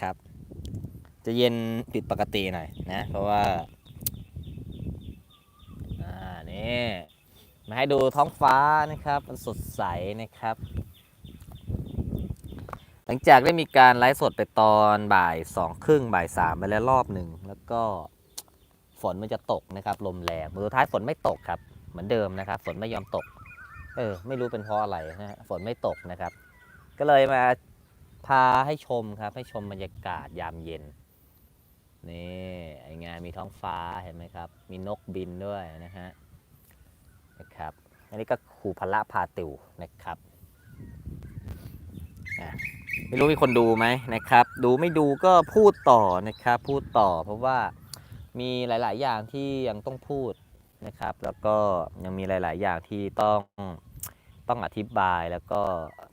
ครับ จะเย็นผิดปกติหน่อยนะ เพราะว่าอ่านี่มาให้ดูท้องฟ้านะครับ มันสดใสนะครับ หลังจากได้มีการไลฟ์สดไปตอนบ่ายสองครึ่งบ่ายสามไปแล้วรอบหนึ่ง แล้วก็ฝนมันจะตกนะครับ ลมแรงมือท้ายฝนไม่ตกครับ เหมือนเดิมนะครับ ฝนไม่ยอมตก เออ ไม่รู้เป็นเพราะอะไรนะฝนไม่ตกนะครับ ก็เลยมา พาให้ชมครับ ให้ชมบรรยากาศยามเย็น นี่ไองานมีท้องฟ้าเห็นไหมครับ มีนกบินด้วยนะฮะนะครับ อันนี้ก็ครูพละพาติวนะครับไม่รู้มีคนดูไหมนะครับ ดูไม่ดูก็พูดต่อนะครับ พูดต่อเพราะว่ามีหลาย ๆ อย่างที่ยังต้องพูดนะครับ แล้วก็ยังมีหลาย ๆ อย่างที่ต้องต้องอธิบายแล้วก็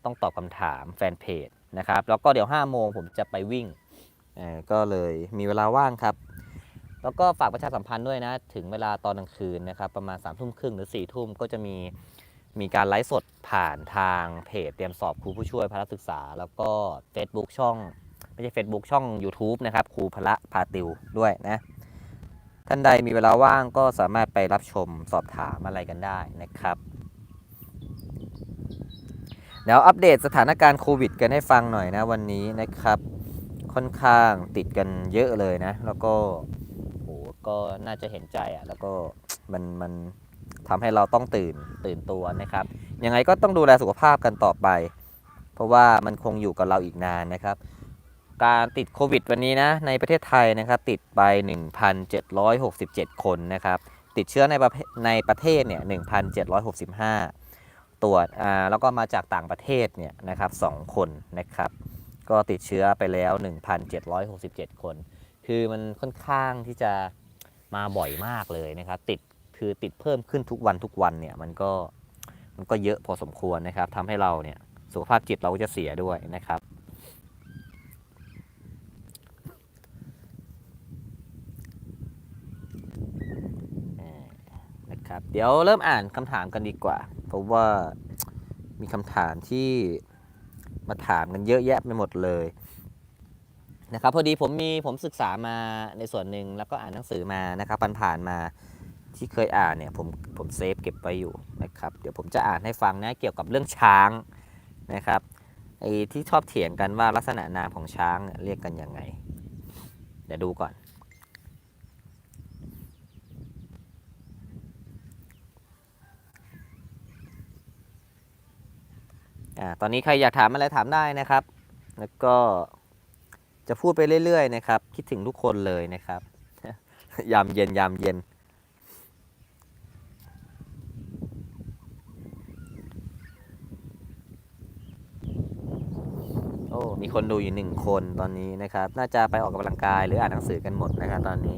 ต้องตอบคำถามแฟนเพจ นะครับ แล้วก็เดี๋ยว5โมงผมจะไปวิ่งก็เลยมีเวลาว่างครับ แล้วก็ฝากประชาสัมพันธ์ด้วยนะ ถึงเวลาตอนกลางคืนนะครับ ประมาณ3ามทุ่มครึ่งหรือ4ี่ทุ่มก็จะมีมีการไลฟ์สดผ่านทางเพจเตรียมสอบครูผู้ช่วยพละศึกษา แล้วก็ Facebook ช่องไม่ใช่ Facebook ช่อง YouTube นะครับครูพละพาติวด้วยนะท่านใดมีเวลาว่างก็สามารถไปรับชมสอบถามอะไรกันได้นะครับ เดี๋ยวอัปเดตสถานการณ์โควิด กันให้ฟังหน่อยนะวันนี้นะครับ ค่อนข้างติดกันเยอะเลยนะ แล้วก็โหก็น่าจะเห็นใจอะ แล้วก็มันมันทำให้เราต้องตื่นตื่นตัวนะครับ ยังไงก็ต้องดูแลสุขภาพกันต่อไป เพราะว่ามันคงอยู่กับเราอีกนานนะครับ การติดโควิดวันนี้นะ ในประเทศไทยนะครับ ติดไป 1,767 คนนะครับ ติดเชื้อในประในประเทศเนี่ย 1,765 ตรวจอ่าแล้วก็มาจากต่างประเทศเนี่ยนะครับ2คนนะครับ ก็ติดเชื้อไปแล้ว 1,767 คน คือมันค่อนข้างที่จะมาบ่อยมากเลยนะครับ ติดคือติดเพิ่มขึ้นทุกวันทุกวันเนี่ยมันก็มันก็เยอะพอสมควรนะครับทำให้เราเนี่ยสุขภาพจิตเราก็จะเสียด้วยนะครับ นะครับ เดี๋ยวเริ่มอ่านคำถามกันดีกว่า เพราะว่ามีคำถามที่มาถามกันเยอะแยะไปหมดเลยนะครับพอดีผมมีผมศึกษามาในส่วนหนึ่งแล้วก็อ่านหนังสือมานะครับผ่านๆมาที่เคยอ่านเนี่ยผมผมเซฟเก็บไว้อยู่นะครับเดี๋ยวผมจะอ่านให้ฟังนะเกี่ยวกับเรื่องช้างนะครับไอ้ที่ชอบเถียงกันว่าลักษณะนามของช้างเนี่ยเรียกกันยังไง เดี๋ยวดูก่อน อ่าตอนนี้ใครอยากถามอะไรถามได้นะครับ แล้วก็จะพูดไปเรื่อยๆนะครับ คิดถึงทุกคนเลยนะครับ ยามเย็นยามเย็น โอ้ มีคนดูอยู่หนึ่งคนตอนนี้นะครับ น่าจะไปออกกำลังกายหรืออ่านหนังสือกันหมดนะครับตอนนี้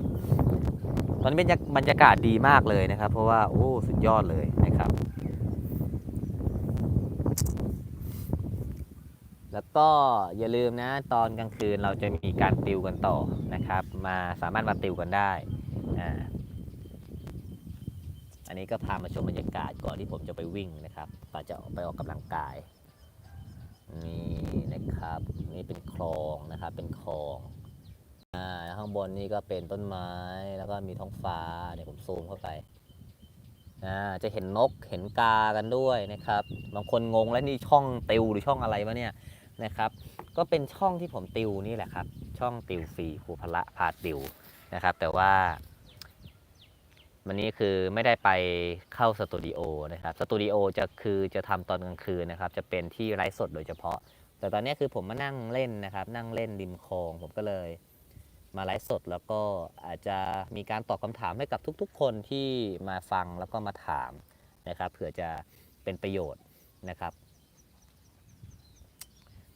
ตอนนี้บรรยากาศดีมากเลยนะครับ เพราะว่า โอ้ สุดยอดเลยนะครับ แล้ว ก็อย่าลืมนะ ตอนกลางคืนเราจะมีการติวกันต่อนะครับ มาสามารถมาติวกันได้อ่าอันนี้ก็พามาชมบรรยากาศก่อนที่ผมจะไปวิ่งนะครับก่อนจะไปออกกำลังกายนี่นะครับ นี่เป็นคลองนะครับ เป็นคลองอ่าข้างบนนี่ก็เป็นต้นไม้แล้วก็มีท้องฟ้าเดี๋ยวผมซูมเข้าไปอ่าจะเห็นนกเห็นกากันด้วยนะครับ บางคนงงแล้วนี่ช่องติวหรือช่องอะไรวะเนี่ย นะครับ ก็เป็นช่องที่ผมติวนี่แหละครับ ช่องติวฟรีครูพละพาติวนะครับ แต่ว่า วันนี้คือไม่ได้ไปเข้าสตูดิโอนะครับสตูดิโอจะคือจะทำตอนกลางคืนนะครับ จะเป็นที่ไลฟ์สดโดยเฉพาะ แต่ตอนนี้คือผมมานั่งเล่นนะครับ นั่งเล่นริมคลองผมก็เลยมาไลฟ์สดแล้วก็อาจจะมีการตอบคำถามให้กับทุกๆ คนที่มาฟังแล้วก็มาถามนะครับเผื่อจะเป็นประโยชน์นะครับ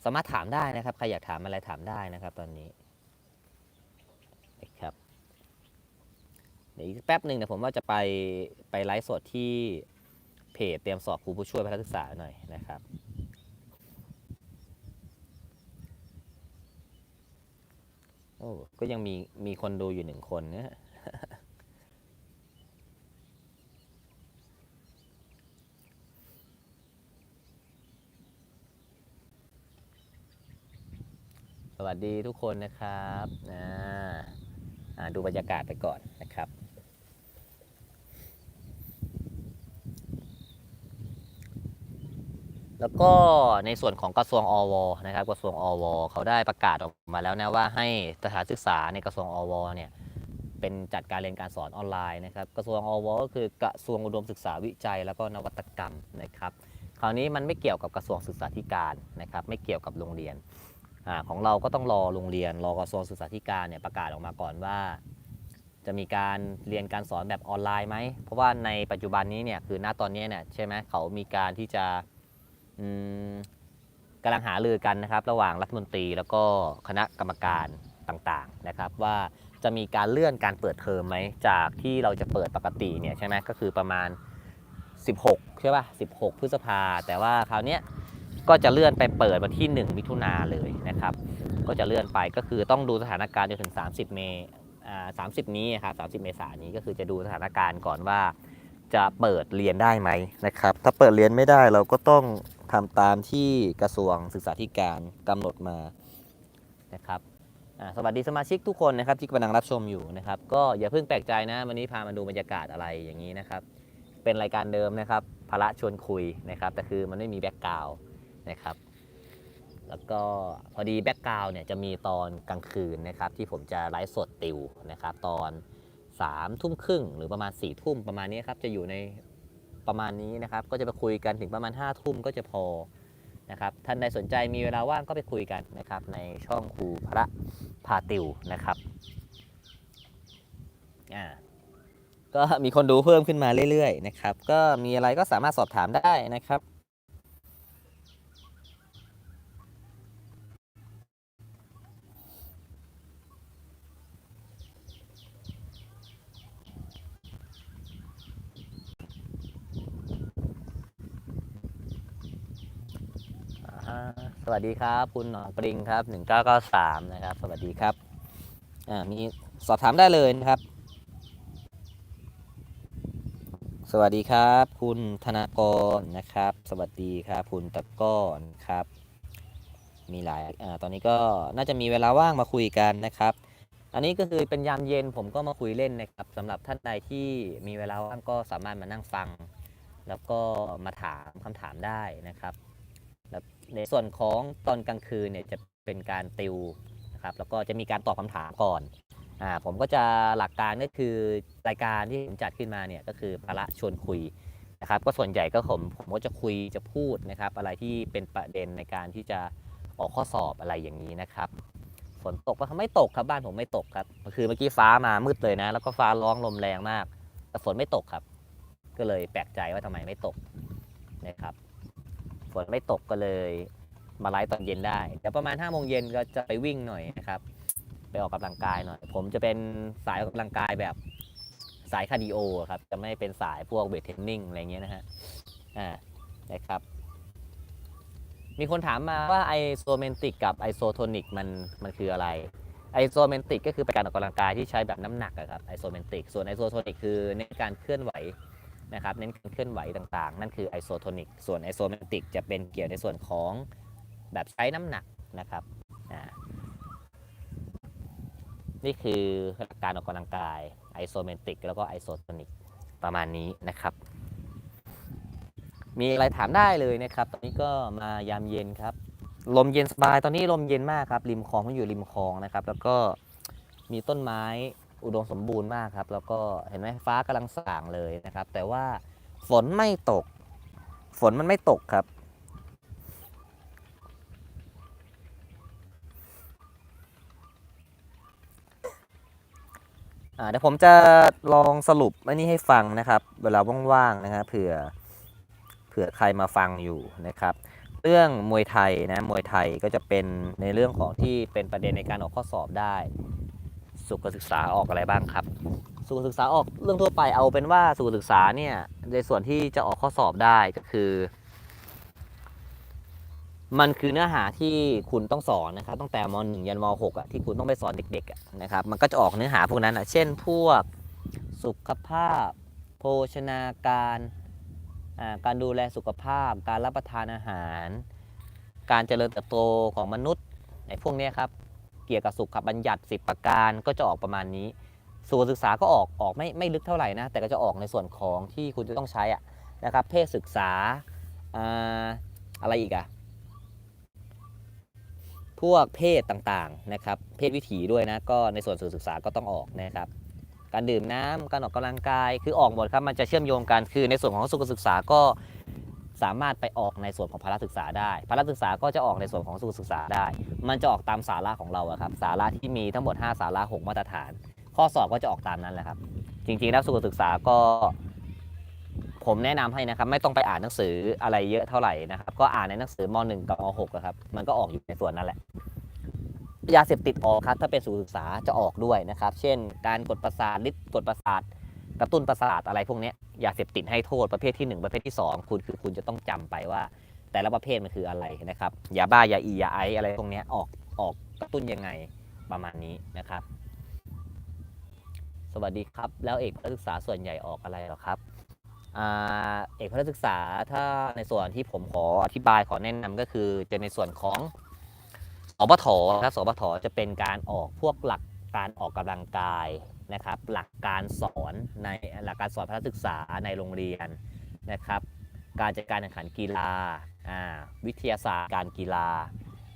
สามารถถามได้นะครับใครอยากถามอะไรถามได้นะครับ ตอนนี้นะครับเดี๋ยวอีกแป๊บหนึ่งเดี๋ยวผมว่าจะไปไปไลฟ์สดที่เพจเตรียมสอบครูผู้ช่วยพนักศึกษาหน่อยนะครับโอ้ก็ยังมีมีคนดูอยู่หนึ่งคนนะ ส วัสวัสดีทุกคนนะครับอ่าอ่าดูบรรยากาศไปก่อนนะครับแล้วก็ในส่วนของกระทรวงอวนะครับกระทรวงอวเขาได้ประกาศออกมาแล้วนะว่าให้สถานศึกษาในกระทรวงอวเนี่ยเป็นจัดการเรียนการสอนออนไลน์นะครับกระทรวงอวก็คือกระทรวงอุดมศึกษาวิจัย แล้วก็นวัตกรรมนะครับ คราวนี้มันไม่เกี่ยวกับกระทรวงศึกษาธิการนะครับไม่เกี่ยวกับโรงเรียน อของเราก็ต้องรอโรงเรียน รอกระทรวงศึกษาธิการเนี่ยประกาศออกมาก่อนว่า จะมีการเรียนการสอนแบบออนไลน์ไหม เพราะว่าในปัจจุบันนี้เนี่ยคือณตอนนี้เนี่ยใช่ไหมเขามีการที่จะกำลังหารือกันนะครับ ระหว่างรัฐมนตรีแล้วก็คณะกรรมการต่างๆนะครับ ว่าจะมีการเลื่อนการเปิดเทอมไหมจากที่เราจะเปิดปกติเนี่ยใช่ไหมก็คือประมาณ 16 ใช่ป่ะ 16 พฤษภา แต่ว่าคราวนี้ ก็จะเลื่อนไปเปิดวันที่ 1 มิถุนาเลยนะครับ ก็จะเลื่อนไปก็คือต้องดูสถานการณ์จนถึง 30 เมษอ่า30นี้ครับ30 เมษายนนี้ก็คือจะดูสถานการณ์ก่อนว่าจะเปิดเรียนได้ไหมนะครับ ถ้าเปิดเรียนไม่ได้เราก็ต้องทำตามที่กระทรวงศึกษาธิการกำหนดมานะครับสวัสดีสมาชิกทุกคนนะครับที่กำลังรับชมอยู่นะครับ ก็อย่าเพิ่งแปลกใจนะ วันนี้พามาดูบรรยากาศอะไรอย่างนี้นะครับ เป็นรายการเดิมนะครับพละชวนคุยนะครับแต่คือมันไม่มีแบ็กกราวน์ นะครับ แล้วก็พอดีแบ็กกราวน์เนี่ยจะมีตอนกลางคืนนะครับที่ผมจะไลฟ์สดติวนะครับตอน3ามทุ่มครึ่งหรือประมาณ4ี่ทุ่มประมาณนี้ครับจะอยู่ในประมาณนี้นะครับ ก็จะไปคุยกันถึงประมาณ5้าทุ่มก็จะพอนะครับท่านใดสนใจมีเวลาว่างก็ไปคุยกันนะครับในช่องครูพระพาติวนะครับอ่าก็มีคนดูเพิ่มขึ้นมาเรื่อยๆนะครับ ก็มีอะไรก็สามารถสอบถามได้นะครับ อ่าฮะส วัสดีครับ คุณหนองปริงครับ1993นะครับ สวัสดีครับอ่ามีสอบถามได้เลยนะครับ สวัสดีครับ คุณธนากรนะครับ สวัสดีครับ คุณตะก้อนครับ มีหลายอ่าตอนนี้ก็น่าจะมีเวลาว่างมาคุยกันนะครับ อันนี้ก็คือเป็นยามเย็นผมก็มาคุยเล่นนะครับสำหรับท่านใดที่มีเวลาว่างก็สามารถมานั่งฟัง แล้วก็มาถามคำถามได้นะครับ ในส่วนของตอนกลางคืนเนี่ยจะเป็นการติวนะครับแล้วก็จะมีการตอบคำถามก่อนอ่าผมก็จะหลักการก็คือรายการที่ผมจัดขึ้นมาเนี่ยก็คือพละชวนคุยนะครับก็ส่วนใหญ่ก็ผมผมก็จะคุยจะพูดนะครับอะไรที่เป็นประเด็นในการที่จะออกข้อสอบอะไรอย่างนี้นะครับฝนตกปะไม่ตกครับบ้านผมไม่ตกครับคือเมื่อกี้ฟ้ามามืดเลยนะ แล้วก็ฟ้าร้องลมแรงมาก แต่ฝนไม่ตกครับ ก็เลยแปลกใจว่าทำไมไม่ตกนะครับ ฝนไม่ตกก็เลยมาไลฟ์ตอนเย็นได้แต่ประมาณ5้าโมงเย็นก็จะไปวิ่งหน่อยนะครับไปออกกำลังกายหน่อย ผมจะเป็นสายออกกำลังกายแบบสายคาร์ดิโอครับจะไม่เป็นสายพวกเวทเทรนนิ่งอะไรเงี้ยนะฮะอ่านะครับมีคนถามมาว่าไอโซเมนติกกับไอโซโทนิกมันมันคืออะไรไอโซเมนติกก็คือเป็นการออกกำลังกายที่ใช้แบบน้ำหนักครับไอโซเมนติกส่วนไอโซโทนิกคือเน้นการเคลื่อนไหว นะครับเน้นการเคลื่อนไหวต่างๆ นั่นคือไอโซโทนิกส่วนไอโซเมติกจะเป็นเกี่ยวในส่วนของแบบใช้น้ำหนักนะครับนี่คือหลักการออกกำลังกายไอโซเมติกแล้วก็ไอโซโทนิกประมาณนี้นะครับ มีอะไรถามได้เลยนะครับ ตอนนี้ก็มายามเย็นครับ ลมเย็นสบายตอนนี้ลมเย็นมากครับ ริมคลองผมอยู่ริมคลองนะครับ แล้วก็มีต้นไม้ อุดมสมบูรณ์มากครับ แล้วก็เห็นไหมฟ้ากำลังส่างเลยนะครับ แต่ว่าฝนไม่ตก ฝนมันไม่ตกครับ เดี๋ยวผมจะลองสรุปอันนี้ให้ฟังนะครับ เวลาว่างๆนะครับเผื่อเผื่อใครมาฟังอยู่นะครับ เรื่องมวยไทยนะมวยไทยก็จะเป็นในเรื่องของที่เป็นประเด็นในการออกข้อสอบได้ สุขศึกษาออกอะไรบ้างครับสุขศึกษาออกเรื่องทั่วไปเอาเป็นว่าสุขศึกษาเนี่ยในส่วนที่จะออกข้อสอบได้ก็คือ มันคือเนื้อหาที่คุณต้องสอนนะครับตั้งแต่ม .1 ยันม .6 อะที่คุณต้องไปสอนเด็กๆนะครับมันก็จะออกเนื้อหาพวกนั้นอะเช่น พวกสุขภาพ โภชนาการการดูแลสุขภาพ การรับประทานอาหาร การเจริญเติบโตของมนุษย์ไอ้พวกนี้ครับ เกี่ยวกับสุขบัญญัติ 10 ประการก็จะออกประมาณนี้สุขศึกษาก็ออกออกไม่ไม่ลึกเท่าไหร่นะ แต่ก็จะออกในส่วนของที่คุณจะต้องใช้อะนะครับ เพศศึกษาอ่าอะไรอีกอะพวกเพศต่างๆนะครับ เพศวิถีด้วยนะ ก็ในส่วนสื่อศึกษาก็ต้องออกนะครับ การดื่มน้ำการออกกำลังกาย คือออกหมดครับ มันจะเชื่อมโยงกัน คือในส่วนของสุขศึกษาก็ สามารถไปออกในส่วนของพละศึกษาได้พละศึกษาก็จะออกในส่วนของสุขศึกษาได้ มันจะออกตามสาระของเราอะครับสาระที่มีทั้งหมด 5 สาระ6มาตรฐาน ข้อสอบก็จะออกตามนั้นแหละครับ จริงๆแล้วสุขศึกษาก็ ผมแนะนำให้นะครับ ไม่ต้องไปอ่านหนังสืออะไรเยอะเท่าไหร่นะครับ ก็อ่านในหนังสือม .1 กับม .6 ครับมันก็ออกอยู่ในส่วนนั้นแหละยาเสพติดออกครับถ้าเป็นสุขศึกษาจะออกด้วยนะครับ เช่น การกดประสาทฤทธิ์กดประสาท กระตุ้นประสาทอะไรพวกนี้ยยาเสพติดให้โทษประเภทที่ 1 ประเภทที่ 2 คุณคือคุณจะต้องจำไปว่า แต่ละประเภทมันคืออะไรนะครับยาบ้ายาอียาไออะไรพวกนี้ออกออกกระตุ้นยังไงประมาณนี้นะครับ สวัสดีครับ แล้วเอกพละศึกษาส่วนใหญ่ออกอะไรหรอครับอเอกพละศึกษาถ้าในส่วนที่ผมขออธิบายขอแนะนำก็คือจะในส่วนของสบทครับสบทจะเป็นการออกพวกหลักการออกกำลังกาย นะครับ หลักการสอนในหลักการสอนพละศึกษาในโรงเรียนนะครับ การจัดการแข่งขันกีฬาวิทยาศาสตร์การกีฬา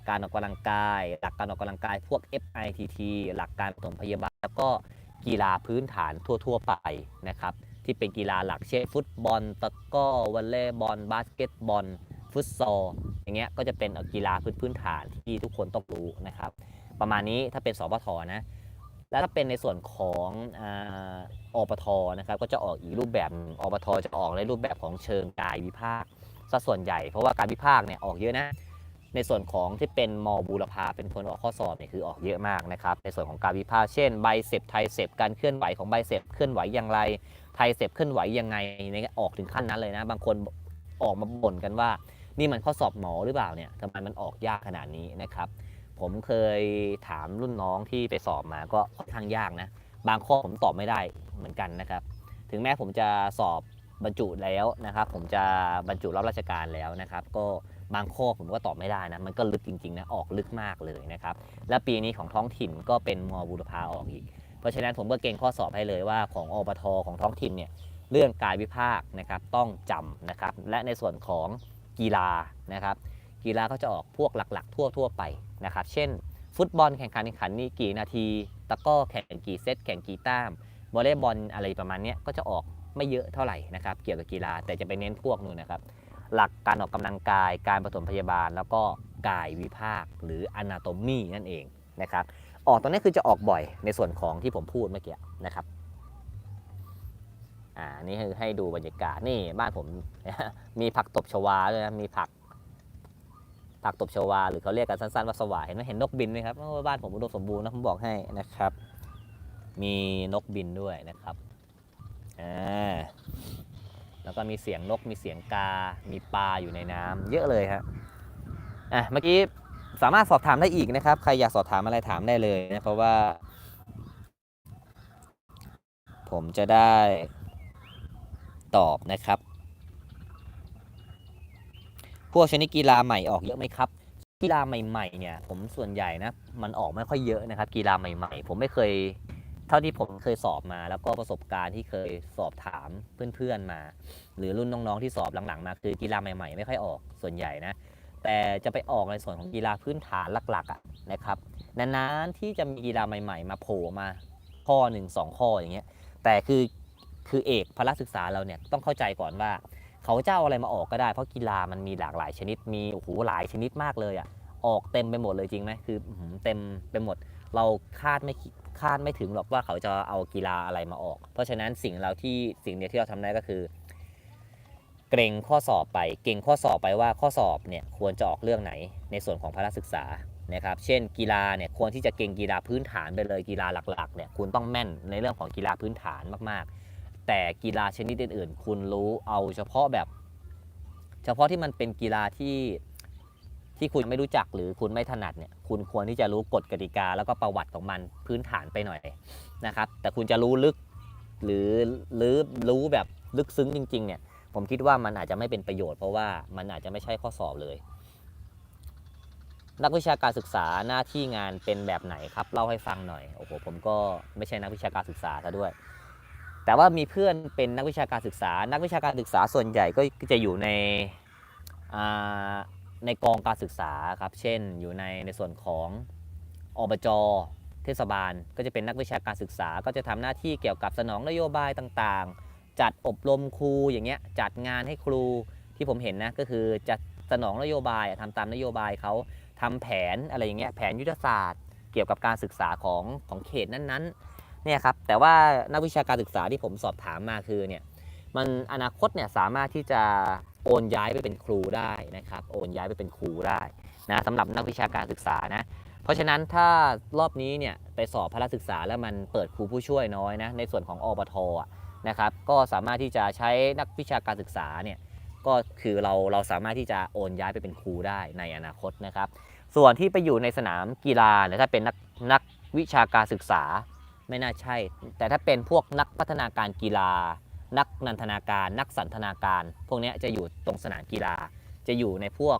การออกกำลังกาย หลักการออกกำลังกายพวก FITT หลักการปฐมพยาบาล แล้วก็กีฬาพื้นฐานทั่ว ๆ ไปนะครับ ที่เป็นกีฬาหลักเช่นฟุตบอลตะก้อวอลเลย์บอลบาสเกตบอลฟุตซอลอย่างเงี้ยก็จะเป็นกีฬาพื้นพื้นฐานที่ทุกคนต้องรู้นะครับ ประมาณนี้ถ้าเป็นสปทนะ แล้วถ้าเป็นในส่วนของอปทนะครับก็จะออกอีกรูปแบบอปทจะออกในรูปแบบของเชิงกายวิภาคซะส่วนใหญ่ เพราะว่าการวิภาคเนี่ยออกเยอะนะในส่วนของที่เป็นมอบูรพาเป็นคนออกข้อสอบเนี่ยคือออกเยอะมากนะครับในส่วนของการวิพากษ์เช่นไบเซปไทเซปการเคลื่อนไหวของไบเซปเคลื่อนไหวอย่างไร ไทเซปเคลื่อนไหวยังไงเนี่ยออกถึงขั้นนั้นเลยนะ บางคนออกมาบ่นกันว่า นี่มันข้อสอบหมอหรือเปล่าเนี่ยทำไมมันออกยากขนาดนี้นะครับ ผมเคยถามรุ่นน้องที่ไปสอบมาก็ค่อนข้างยากนะ บางข้อผมตอบไม่ได้เหมือนกันนะครับ ถึงแม้ผมจะสอบบรรจุแล้วนะครับ ผมจะบรรจุรับราชการแล้วนะครับ ก็บางข้อผมก็ตอบไม่ได้นะ มันก็ลึกจริงๆนะออกลึกมากเลยนะครับ และปีนี้ของท้องถิ่นก็เป็นมบูรพาออกอีก เพราะฉะนั้นผมก็เก่งข้อสอบให้เลยว่าของอปทของท้องถิ่นเนี่ยเรื่องกายวิภาคนะครับต้องจำนะครับ และในส่วนของกีฬานะครับ กีฬาก็จะออกพวกหลักๆ ทั่วๆไปนะครับเช่น ฟุตบอลแข่งขันแข่งขันนี่กี่นาที ตะก้อแข่งกี่เซตแข่งกี่แต้มวอลเลย์บอลอะไรประมาณนี้ก็จะออกไม่เยอะเท่าไหร่นะครับเกี่ยวกับกีฬาแต่จะไปเน้นพวกนู้นนะครับหลักการออกกำลังกาย การปฐมพยาบาล แล้วก็กายวิภาคหรือ anatomy นั่นเองนะครับออกตรงนี้คือจะออกบ่อยในส่วนของที่ผมพูดเมื่อกี้นะครับอ่านี่คือให้ดูบรรยากาศนี่บ้านผมมีผักตบชวาด้วยนะมีผัก ผักตบชวา หรือเขาเรียกกันสั้นๆว่าสวายเห็นไหมเห็นนกบินไหมครับบ้านผมอุดมสมบูรณ์นะผมบอกให้นะครับ มีนกบินด้วยนะครับอ่าแล้วก็มีเสียงนกมีเสียงกา มีปลาอยู่ในน้ำเยอะเลยครับอะเมื่อกี้สามารถสอบถามได้อีกนะครับ ใครอยากสอบถามอะไรถามได้เลยนะเพราะว่า ผมจะได้ตอบนะครับ พวกชนิดกีฬาใหม่ออกเยอะไหมครับ กีฬาใหม่ๆเนี่ยผมส่วนใหญ่นะมันออกไม่ค่อยเยอะนะครับ กีฬาใหม่ ๆ ผมไม่เคย เท่าที่ผมเคยสอบมา แล้วก็ประสบการณ์ที่เคยสอบถามเพื่อนๆมา หรือรุ่นน้องๆที่สอบหลังๆมาคือกีฬาใหม่ๆ ไม่ค่อยออกส่วนใหญ่นะแต่จะไปออกในส่วนของกีฬาพื้นฐานหลักๆอะนะครับนานๆที่จะมีกีฬาใหม่ ๆ มาโผล่มาข้อหนึ่งสองข้ออย่างเงี้ยแต่คือคือเอกพละศึกษาเราเนี่ยต้องเข้าใจก่อนว่า เขาจะเอาอะไรมาออกก็ได้เพราะกีฬามันมีหลากหลายชนิดมีโอ้โหหลายชนิดมากเลยอะออกเต็มไปหมดเลยจริงไหมคือเต็มไปหมด เราคาดไม่คาดไม่ถึงหรอกว่าเขาจะเอากีฬาอะไรมาออก เพราะฉะนั้นสิ่งเราที่สิ่งเดียวที่เราทำได้ก็คือ เกรงข้อสอบไป เก่งข้อสอบไปว่าข้อสอบเนี่ยควรจะออกเรื่องไหนในส่วนของพละศึกษานะครับ เช่น กีฬาเนี่ยควรที่จะเก่งกีฬาพื้นฐานไปเลยกีฬาหลักๆเนี่ยคุณต้องแม่นในเรื่องของกีฬาพื้นฐานมากๆ แต่กีฬาชนิดอื่นๆ คุณรู้เอาเฉพาะแบบ เฉพาะที่มันเป็นกีฬาที่ที่คุณไม่รู้จักหรือคุณไม่ถนัดเนี่ยคุณควรที่จะรู้กฎกติกาแล้วก็ประวัติของมันพื้นฐานไปหน่อยนะครับ แต่คุณจะรู้ลึกหรือหรือรู้แบบลึกซึ้งจริง ๆ เนี่ย ผมคิดว่ามันอาจจะไม่เป็นประโยชน์เพราะว่ามันอาจจะไม่ใช่ข้อสอบเลย นักวิชาการศึกษาหน้าที่งานเป็นแบบไหนครับเล่าให้ฟังหน่อยโอ้โหผมก็ไม่ใช่นักวิชาการศึกษาซะด้วย แต่ว่ามีเพื่อนเป็นนักวิชาการศึกษา นักวิชาการศึกษาส่วนใหญ่ก็จะอยู่ในในกองการศึกษาครับ เช่น อยู่ในในส่วนของอบจเทศบาล ก็จะเป็นนักวิชาการศึกษา ก็จะทำหน้าที่เกี่ยวกับสนองนโยบายต่างๆ จัดอบรมครูอย่างเงี้ย จัดงานให้ครูที่ผมเห็นนะ ก็คือจะสนองนโยบายอะทำตามนโยบายเขาทำแผนอะไรอย่างเงี้ย แผนยุทธศาสตร์ เกี่ยวกับการศึกษาของของเขตนั้นๆ เนี่ยครับแต่ว่านักวิชาการศึกษาที่ผมสอบถามมาคือเนี่ยมันอนาคตเนี่ยสามารถที่จะโอนย้ายไปเป็นครูได้นะครับโอนย้ายไปเป็นครูได้นะสำหรับนักวิชาการศึกษานะเพราะฉะนั้นถ้ารอบนี้เนี่ยไปสอบพละศึกษาแล้วมันเปิดครูผู้ช่วยน้อยนะในส่วนของอบทอะนะครับก็สามารถที่จะใช้นักวิชาการศึกษาเนี่ยก็คือเราเราสามารถที่จะโอนย้ายไปเป็นครูได้ในอนาคตนะครับ ส่วนที่ไปอยู่ในสนามกีฬาเนี่ยถ้าเป็นนักนักวิชาการศึกษา ไม่น่าใช่ แต่ถ้าเป็นพวกนักพัฒนาการกีฬา นักนันทนาการ นักสันทนาการ พวกนี้จะอยู่ตรงสนามกีฬา จะอยู่ในพวก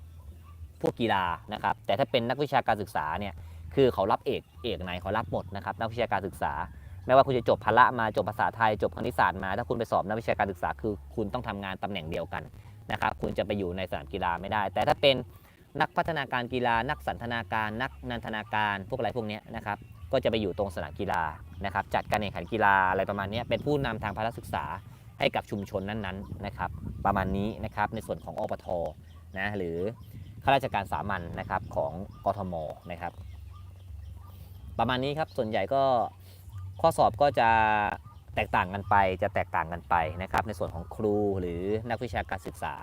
พวกกีฬานะครับ แต่ถ้าเป็นนักวิชาการศึกษาเนี่ยคือเขารับเอกเอกไหนเขารับหมดนะครับนักวิชาการศึกษาไม่ว่าคุณจะจบพละมาจบภาษาไทยจบคณิตศาสตร์มา ถ้าคุณไปสอบนักวิชาการศึกษาคือคุณต้องทำงานตำแหน่งเดียวกันนะครับคุณจะไปอยู่ในสนามกีฬาไม่ได้ แต่ถ้าเป็นนักพัฒนาการกีฬา นักสันทนาการ นักนันทนาการ พวกอะไรพวกนี้นะครับ ก็จะไปอยู่ตรงสนามกีฬานะครับจัดการแข่งขันกีฬาอะไรประมาณนี้เป็นผู้นำทางพละศึกษาให้กับชุมชนนั้นๆนะครับประมาณนี้นะครับในส่วนของอปทนะหรือข้าราชการสามัญนะครับของกทมนะครับ ประมาณนี้ครับส่วนใหญ่ก็ข้อสอบก็จะแตกต่างกันไปจะแตกต่างกันไปนะครับในส่วนของครูหรือนักวิชาการศึกษา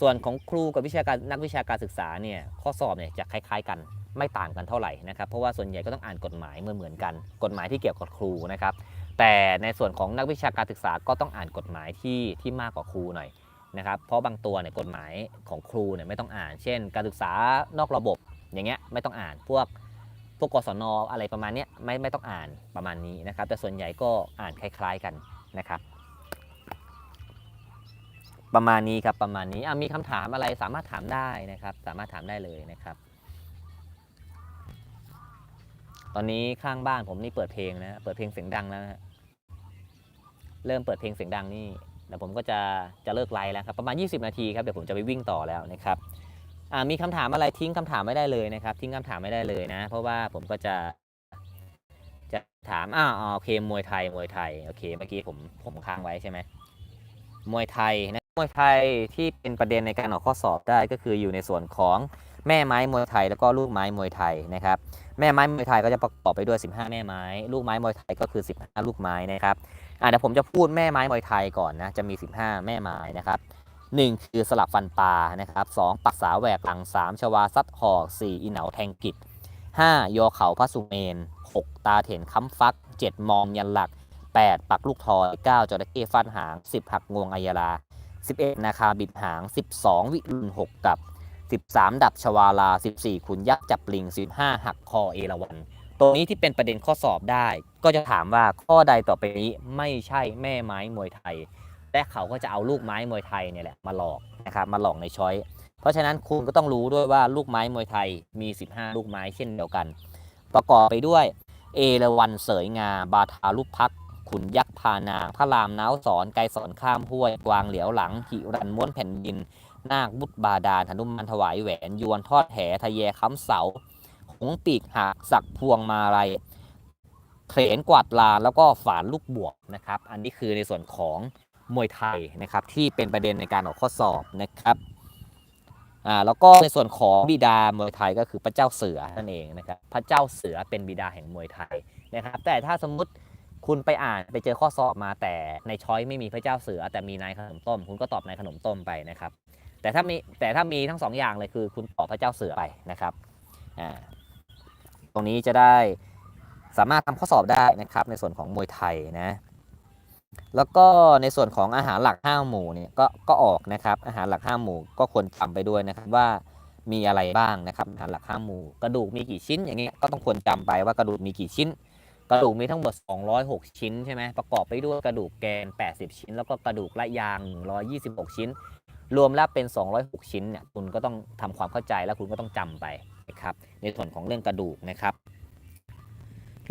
ส่วนของครูกับวิชาการนักวิชาการศึกษาเนี่ยข้อสอบเนี่ยจะคล้าย ๆ กัน ไม่ต่างกันเท่าไหร่นะครับเพราะว่าส่วนใหญ่ก็ต้องอ่านกฎหมายเหมือนเหมือนๆกัน กฎหมายที่เกี่ยวกับครูนะครับแต่ในส่วนของนักวิชาการศึกษาก็ต้องอ่านกฎหมายที่ที่มากกว่าครูหน่อยนะครับเพราะบางตัวเนี่ยกฎหมายของครูเนี่ยไม่ต้องอ่าน เช่น การศึกษานอกระบบอย่างเงี้ยไม่ต้องอ่านพวกพวกกศนอะไรประมาณนี้ไม่ไม่ต้องอ่านประมาณนี้นะครับแต่ส่วนใหญ่ก็อ่านคล้าย ๆกันนะครับ ประมาณนี้ครับประมาณนี้อะมีคำถามอะไรสามารถถามได้นะครับ สามารถถามได้เลยนะครับ ตอนนี้ข้างบ้านผมนี่เปิดเพลงนะเปิดเพลงเสียงดังแล้วนะเริ่มเปิดเพลงเสียงดังนี่เดี๋ยวผมก็จะจะเลิกไลฟ์แล้วครับประมาณ 20 นาทีครับเดี๋ยวผมจะไปวิ่งต่อแล้วนะครับอ่ามีคำถามอะไรทิ้งคำถามไม่ได้เลยนะครับ ทิ้งคำถามไม่ได้เลยนะ เพราะว่าผมก็จะจะถามอ้าวอ๋อโอเคมวยไทยมวยไทยโอเคเมื่อกี้ผมผมค้างไว้ใช่ไหมมวยไทยนะมวยไทยที่เป็นประเด็นในการออกข้อสอบได้ก็คืออยู่ในส่วนของแม่ไม้มวยไทยแล้วก็ลูกไม้มวยไทยนะครับ แม่ไม้มวยไทยก็จะประกอบไปด้วย 15 แม่ไม้ ลูกไม้มวยไทยก็คือ 15 ลูกไม้นะครับอะเดี๋ยวผมจะพูดแม่ไม้มวยไทยก่อนนะจะมี 15 แม่ไม้นะครับหนึ่งคือสลับฟันปลานะครับสองปักษาแหวกหลังสามชวาซัดหอกสี่อีเหนาแทงกิจห้ายอเขาพระสุเมนหกตาเถนค้ำฟักเจ็ดมอมยันหลัก 8 ปักลูกทอย 9จระเข้ฟันหาง 10 หักงวงอัยรา11 นาคาบิดหาง 12 วิรุณ6กับ 13 ดับชวาลา 14ขุนยักษ์จับลิง 15 หักคอเอราวัณตรงนี้ที่เป็นประเด็นข้อสอบได้ ก็จะถามว่าข้อใดต่อไปนี้ไม่ใช่แม่ไม้มวยไทย และเขาก็จะเอาลูกไม้มวยไทยเนี่ยแหละมาหลอกนะครับมาหลอกในช้อย เพราะฉะนั้นคุณก็ต้องรู้ด้วยว่าลูกไม้มวยไทยมี 15 ลูกไม้เช่นเดียวกัน ประกอบไปด้วย เอราวันเสยงา บาทาลูกพัก ขุนยักษ์พานางพระรามน้าวสอนไกรสอนข้ามห้วย กวางเหลียวหลังหิรันม้วนแผ่นดิน นาคบุตรบาดาลหนุมานถวายแหวนยวนทอดแหทะแยค้ำเสาหงปีกหักสักพวงมาลัยเถรกวาดลานแล้วก็ฝานลูกบวกนะครับ อันนี้คือในส่วนของมวยไทยนะครับ ที่เป็นประเด็นในการออกข้อสอบนะครับอ่าแล้วก็ในส่วนของบิดามวยไทยก็คือพระเจ้าเสือนั่นเองนะครับ พระเจ้าเสือเป็นบิดาแห่งมวยไทยนะครับ แต่ถ้าสมมุติคุณไปอ่านไปเจอข้อสอบมาแต่ในช้อยไม่มีพระเจ้าเสือแต่มีนายขนมต้ม คุณก็ตอบนายขนมต้มไปนะครับ แต่ถ้ามีแต่ถ้ามีทั้งสองอย่างเลยคือคุณตอบพระเจ้าเสือไปนะครับอ่าตรงนี้จะได้สามารถทำข้อสอบได้นะครับในส่วนของมวยไทยนะแล้วก็ในส่วนของอาหารหลักห้าหมู่เนี่ยก็ก็ออกนะครับอาหารหลักห้าหมู่ก็ควรจำไปด้วยนะครับว่ามีอะไรบ้างนะครับอาหารหลักห้าหมู่กระดูกมีกี่ชิ้นอย่างเงี้ยก็ต้องควรจำไปว่ากระดูกมีกี่ชิ้น กระดูกมีทั้งหมด 206 ชิ้นใช่ไหมประกอบไปด้วยกระดูกแกน 80 ชิ้น แล้วก็กระดูกละยาง 126 ชิ้น รวมแล้วเป็น 206 ชิ้นเนี่ยคุณก็ต้องทำความเข้าใจแล้วคุณก็ต้องจำไปนะครับในส่วนของเรื่องกระดูกนะครับ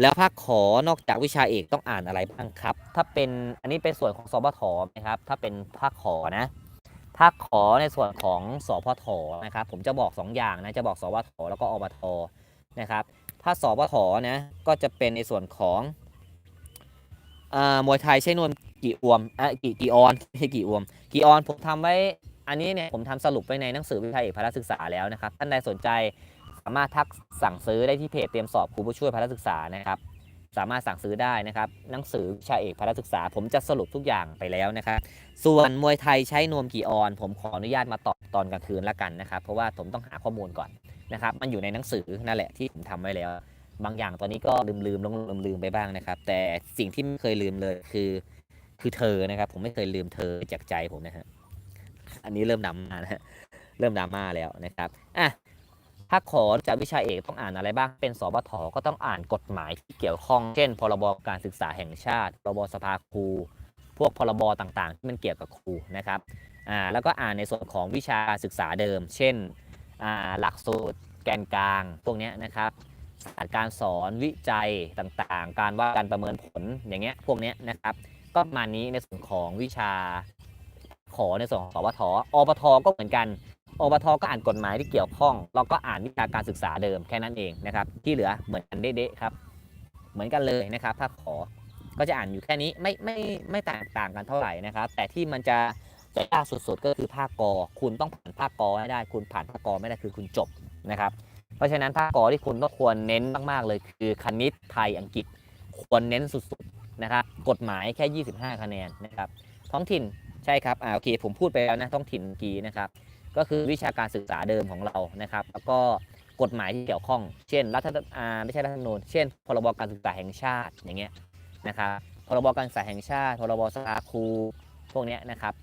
แล้วภาคขอนอกจากวิชาเอกต้องอ่านอะไรบ้างครับ ถ้าเป็นอันนี้เป็นส่วนของสพทนะครับ ถ้าเป็นภาคขอนะภาคขอในส่วนของสพทนะครับ ผมจะบอก 2 อย่างนะจะบอกสพทแล้วก็อบทนะครับ ถ้าสพทนะก็จะเป็นในส่วนของอมวยไทยใช้นวม กี่อวมอะกี่กี่ออนไม่ใช่กี่อวม กี่ออนผมทำไว้ อันนี้เนี่ยผมทำสรุปไว้ในหนังสือวิชาเอกพละศึกษาแล้วนะครับ ท่านใดสนใจสามารถทักสั่งซื้อได้ที่เพจเตรียมสอบครูผู้ช่วยพละศึกษานะครับ สามารถสั่งซื้อได้นะครับ หนังสือวิชาเอกพละศึกษา ผมจะสรุปทุกอย่างไปแล้วนะครับ ส่วนมวยไทยใช้นวมกี่ออน ผมขออนุญาตมาตอบตอนกลางคืนละกันนะครับ เพราะว่าผมต้องหาข้อมูลก่อนนะครับ มันอยู่ในหนังสือนั่นแหละที่ผมทำไว้แล้วบางอย่างตอนนี้ก็ลืมลืมลงลืมลืมไปบ้างนะครับ แต่สิ่งที่ไม่เคยลืมเลยคือ คือเธอนะครับ ผมไม่เคยลืมเธอจากใจผมนะฮะอันนี้เริ่มดำมานะฮะเริ่มดราม่าแล้วนะครับอะถ้าขอจากวิชาเอกต้องอ่านอะไรบ้าง เป็นสบทก็ต้องอ่านกฎหมายที่เกี่ยวข้อง เช่น พรบการศึกษาแห่งชาติ พรบสภาครู พวกพรบต่างๆ ที่มันเกี่ยวกับครูนะครับ อ่า แล้วก็อ่านในส่วนของวิชาศึกษาเดิม เช่น อ่า หลักสูตร แกนกลาง พวกเนี้ยนะครับศาสตร์การสอนวิจัยต่างๆ การว่าการประเมินผลอย่างเงี้ย พวกเนี้ยนะครับ ก็ประมาณนี้ในส่วนของวิชาขอในส่วนของสวทอบทก็เหมือนกันอบทก็อ่านกฎหมายที่เกี่ยวข้องแล้วก็อ่านวิชาการศึกษาเดิมแค่นั้นเองนะครับ ที่เหลือเหมือนกันเด๊ะครับ เหมือนกันเลยนะครับ ถ้าขอก็จะอ่านอยู่แค่นี้ไม่ไม่ไม่แตกต่างกันเท่าไหร่นะครับ แต่ที่มันจะจะยากสุดๆก็คือภาคกอ คุณต้องผ่านภาคกอให้ได้ คุณผ่านภาคกอไม่ได้คือคุณจบนะครับ เพราะฉะนั้นภาคกอที่คุณต้องควรเน้นมากๆเลยคือคณิตไทยอังกฤษควรเน้นสุดๆ นะครับกฎหมายแค่ 25 คะแนนนะครับท้องถิ่นใช่ครับอ่าโอเคผมพูดไปแล้วนะท้องถิ่นกีนะครับก็คือวิชาการศึกษาเดิมของเรานะครับ แล้วก็กฎหมายที่เกี่ยวข้อง เช่นรัฐธรรมอ่าไม่ใช่รัฐธรรมนูญเช่นพรบการศึกษาแห่งชาติอย่างเงี้ยนะครับพรบการศึกษาแห่งชาติพรบสภาครูพวกเนี้ยนะครับ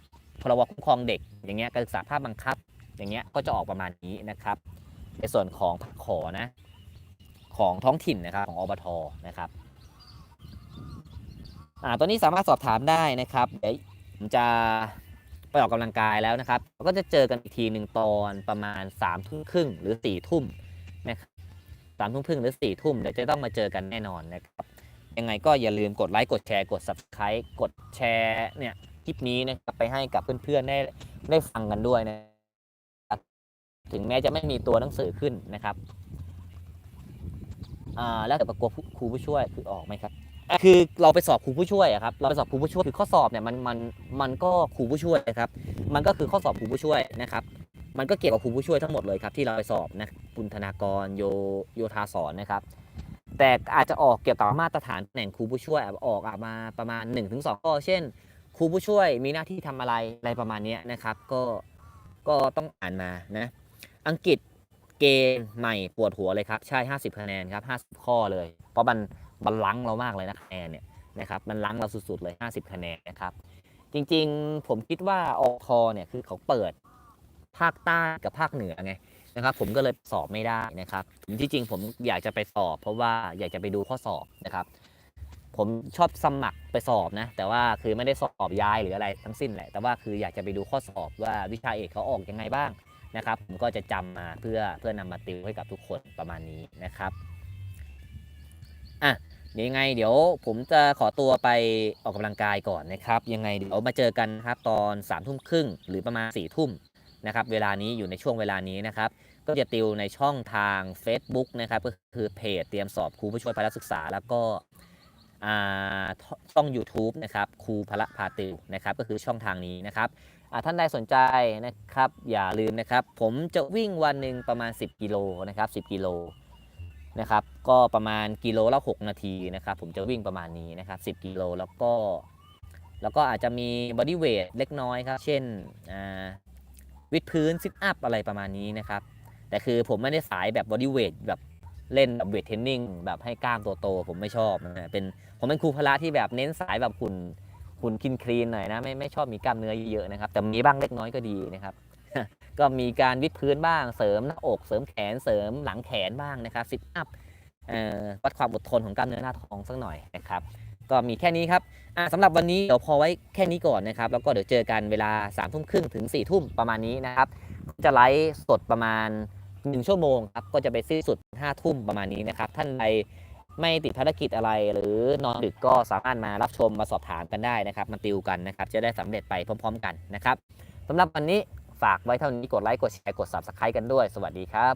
พรบคุ้มครองเด็กอย่างเงี้ยการศึกษาภาคบังคับ อย่างเงี้ยก็จะออกประมาณนี้นะครับ ในส่วนของขอนะของท้องถิ่นนะครับของอบทนะครับ อ่าตัวนี้สามารถสอบถามได้นะครับ เดี๋ยวผมจะไปออกกำลังกายแล้วนะครับ ก็จะเจอกันอีกทีหนึ่งตอนประมาณ3ามทุ่มครึ่งหรือ4ี่ทุ่มนะครับสามทุ่มครึ่งหรือ4ี่ทุ่มเดี๋ยวจะต้องมาเจอกันแน่นอนนะครับ ยังไงก็อย่าลืมกดไลค์กดแชร์กด subscribe กดแชร์เนี่ยคลิปนี้นะครับไปให้กับเพื่อนๆได้ได้ฟังกันด้วยนะถึงแม้จะไม่มีตัวหนังสือขึ้นนะครับอ่าแล้วแต่ประกวดครูผู้ช่วยคือออกไหมครับ คือเราไปสอบครูผู้ช่วยอะครับเราไปสอบครูผู้ช่วยคือข้อสอบเนี่ยมันมันมันก็ครูผู้ช่วยครับมันก็คือข้อสอบครูผู้ช่วยนะครับมันก็เกี่ยวกับครูผู้ช่วยทั้งหมดเลยครับที่เราไปสอบนะคุณธนากรโยโยธาสอนนะครับแต่อาจจะออกเกี่ยวกับมาตรฐานตำแหน่งครูผู้ช่วยออกมาประมาณ 1-2ข้อเช่นครูผู้ช่วยมีหน้าที่ทำอะไรอะไรประมาณนี้นะครับ ก็ก็ต้องอ่านมานะอังกฤษเกณฑ์ใหม่ปวดหัวเลยครับ ใช่ 50 คะแนนครับ 50 ข้อเลย เพราะมัน มันลังเรามากเลยนะคะแนนเนี่ยนะครับมันลังเราสุดๆเลย 50 คะแนนนะครับจริงๆผมคิดว่าอทเนี่ยคือเขาเปิดภาคใต้กับภาคเหนือไงนะครับผมก็เลยสอบไม่ได้นะครับที่จริงผมอยากจะไปสอบ เพราะว่าอยากจะไปดูข้อสอบนะครับ ผมชอบสมัครไปสอบนะ แต่ว่าคือไม่ได้สอบย้ายหรืออะไรทั้งสิ้นแหละแต่ว่าคืออยากจะไปดูข้อสอบว่าวิชาเอกเขาออกยังไงบ้างนะครับ ผมก็จะจำมาเพื่อเพื่อนำมาติวให้กับทุกคนประมาณนี้นะครับอะ เดี๋ยวยังไงเดี๋ยวผมจะขอตัวไปออกกำลังกายก่อนนะครับ ยังไงเดี๋ยวมาเจอกันครับตอน3ามทุ่มครึ่งหรือประมาณ4ี่ทุ่มนะครับเวลานี้อยู่ในช่วงเวลานี้นะครับ ก็จะติวในช่องทาง Facebook นะครับก็คือเพจเตรียมสอบครูผู้ช่วยพละศึกษา แล้วก็อ่าช่อง YouTube นะครับครูพละพาติวนะครับก็คือช่องทางนี้นะครับอ่าท่านใดสนใจนะครับอย่าลืมนะครับ ผมจะวิ่งวันหนึ่งประมาณ 10 กิโลนะครับ10 กิโล นะครับก็ประมาณกิโลละ6นาทีนะครับผมจะวิ่งประมาณนี้นะครับ10กิโลแล้วก็ แล้วก็อาจจะมีบอดี้เวทเล็กน้อยครับ เช่นวิดพื้นซิทอัพอะไรประมาณนี้นะครับ แต่คือผมไม่ได้สายแบบบอดี้เวทแบบเล่นแบบเวทเทรนนิ่งแบบให้กล้ามตัวโตผมไม่ชอบนะฮะเป็นผมเป็นครูพละที่แบบเน้นสายแบบหุ่นหุ่นคินคลีนหน่อยนะไม่ไม่ชอบมีกล้ามเนื้อเยอะๆนะครับแต่มีบ้างเล็กน้อยก็ดีนะครับ ก็มีการวิดพื้นบ้างเสริมหน้าอกเสริมแขนเสริมหลังแขนบ้างนะครับซิทอัพวัดความอดทนของกล้ามเนื้อหน้าท้องสักหน่อยนะครับก็มีแค่นี้ครับสำหรับวันนี้เดี๋ยวพอไว้แค่นี้ก่อนนะครับ แล้วก็เดี๋ยวเจอกันเวลา3ามทุ่มครึ่งถึง4ี่ทุ่มประมาณนี้นะครับ จะไลฟ์สดประมาณ 1 ชั่วโมงครับ ก็จะไปสิ้นสุด5้าทุ่มประมาณนี้นะครับ ท่านใดไม่ติดภารกิจอะไร หรือนอนดึกก็สามารถมารับชมมาสอบถามกันได้นะครับ มาติวกันนะครับ จะได้สำเร็จไปพร้อม ๆ กันนะครับสำหรับวันนี้ ฝากไว้เท่านี้กดไลค์กดแชร์กด Subscribe กันด้วย สวัสดีครับ